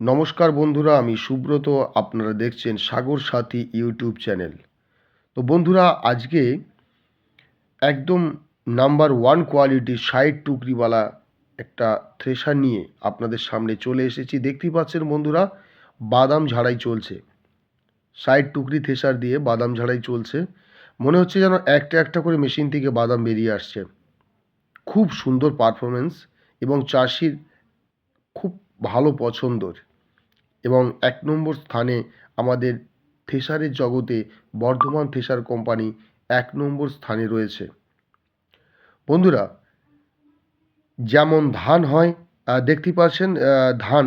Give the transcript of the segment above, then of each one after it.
নমস্কার বন্ধুরা, আমি সুব্রত, আপনারা দেখছেন সাগর সাথী ইউটিউব চ্যানেল। তো বন্ধুরা, আজকে একদম নাম্বার ওয়ান কোয়ালিটির সাইড টুকরিওয়ালা একটা থ্রেশার নিয়ে আপনাদের সামনে চলে এসেছি। দেখতেই পাচ্ছেন বন্ধুরা, বাদাম ঝাড়াই চলছে। সাইড টুকরি থ্রেশার দিয়ে বাদাম ঝাড়াই চলছে। মনে হচ্ছে যেন একটা একটা করে মেশিন থেকে বাদাম বেরিয়ে আসছে। খুব সুন্দর পারফরমেন্স এবং চাষির খুব ভালো পছন্দর। এবং এক নম্বর স্থানে আমাদের থেসারের জগতে বর্ধমান থেসার কোম্পানি এক নম্বর স্থানে রয়েছে। বন্ধুরা যেমন ধান হয় আহ, দেখতেই পাচ্ছেন ধান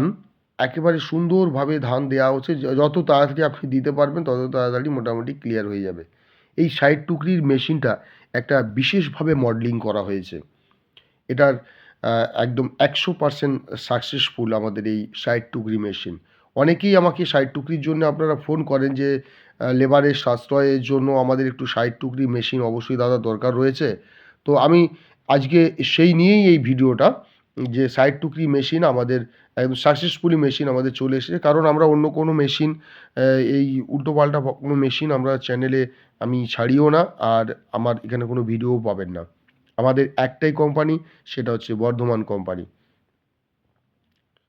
একেবারে সুন্দরভাবে ধান দেওয়া হচ্ছে। যত তাড়াতাড়ি আপনি দিতে পারবেন তত তাড়াতাড়ি মোটামুটি ক্লিয়ার হয়ে যাবে। এই সাইড টুকরির মেশিনটা একটা বিশেষভাবে মডেলিং করা হয়েছে। এটার একদম একশো পার্সেন্ট সাকসেসফুল আমাদের এই সাইড টুকরি মেশিন অনেকেই আমাকে সাইড টুকরির জন্য আপনারা ফোন করেন যে লেবারের সাশ্রয়ের জন্য আমাদের একটু সাইড টুকরি মেশিন অবশ্যই দাদা দরকার রয়েছে। তো আমি আজকে সেই নিয়েই এই ভিডিওটা, যে সাইড টুকরি মেশিন আমাদের, একদম সাকসেসফুলি মেশিন আমাদের চলে এসেছে। কারণ আমরা অন্য কোনো মেশিন এই উল্টোপাল্টা কোনো মেশিন আমরা চ্যানেলে আমি ছাড়িও না, আর আমার এখানে কোনো ভিডিও পাবেন না। আমাদের একটাই কোম্পানি সেটা হচ্ছে বর্ধমান কোম্পানি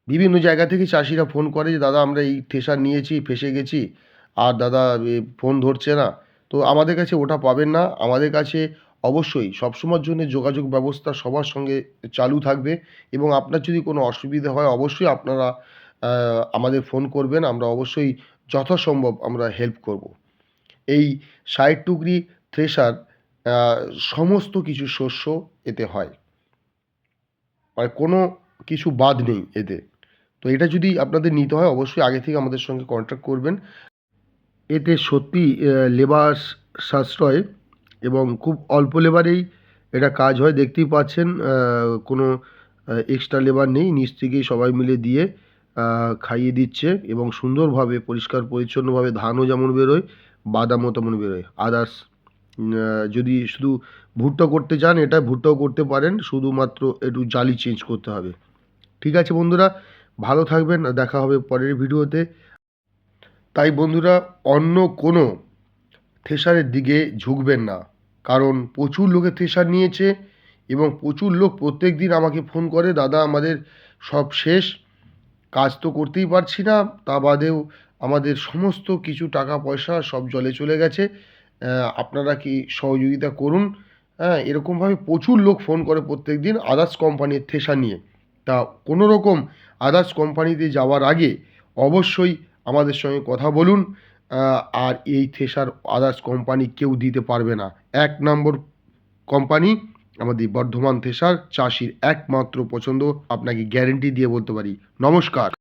বিভিন্ন জায়গা থেকে চাষিরা ফোন করে যে, দাদা, আমরা এই থেসার নিয়েছি, ফেসে গেছি, আর দাদা ফোন ধরছে না। তো আমাদের কাছে ওটা পাবেন না। আমাদের কাছে অবশ্যই সবসময়ের জন্য যোগাযোগ ব্যবস্থা সবার সঙ্গে চালু থাকবে এবং আপনার যদি কোনো অসুবিধা হয়, অবশ্যই আপনারা আমাদের ফোন করবেন। আমরা অবশ্যই যথাসম্ভব আমরা হেল্প করব। এই ষাট টুকরি থ্রেশার সমস্ত কিছু শস্য এতে হয়। আর কোনো কিছু বাদ নেই এতে। তো এটা যদি আপনাদের নিতে হয়, অবশ্যই আগে থেকে আমাদের সঙ্গে কন্ট্যাক্ট করবেন। এতে সত্যি লেবার সাশ্রয় এবং খুব অল্প লেবারেই এটা কাজ হয়। দেখতেই পাচ্ছেন কোনো এক্সট্রা লেবার নেই। নিচ থেকেই সবাই মিলে দিয়ে খাইয়ে দিচ্ছে এবং সুন্দরভাবে, পরিষ্কার, পরিচ্ছন্নভাবে ধানও যেমন বেরোয়, বাদামও তেমন বেরোয়। আদার্স যদি শুধু ভুট্টা করতে চান, এটা ভুট্টাও করতে পারেন, শুধুমাত্র একটু জালি চেঞ্জ করতে হবে। ঠিক আছে বন্ধুরা, ভালো থাকবেন দেখা হবে পরের ভিডিওতে। তাই বন্ধুরা, অন্য কোনো থেসারের দিকে ঝুঁকবেন না, কারণ প্রচুর লোকে থেসার নিয়েছে এবং প্রচুর লোক প্রত্যেক দিন আমাকে ফোন করে, দাদা, আমাদের সব শেষ, কাজ তো করতেই পারছি না। তা বাদেও আমাদের সমস্ত কিছু টাকা পয়সা সব জলে চলে গেছে। আপনারা কি সহযোগিতা করুন? হ্যাঁ এরকমভাবে প্রচুর লোক ফোন করে প্রত্যেক দিন আদার্স কোম্পানির থেসা নিয়ে। তা কোনো রকম আদার্স কোম্পানিতে যাওয়ার আগে অবশ্যই আমাদের সঙ্গে কথা বলুন আর এই থেসার আদার্স কোম্পানি কেউ দিতে পারবে না। এক নম্বর কোম্পানি আমাদের বর্ধমান থেসার চাষির একমাত্র পছন্দ, আপনাকে গ্যারেন্টি দিয়ে বলতে পারি, নমস্কার।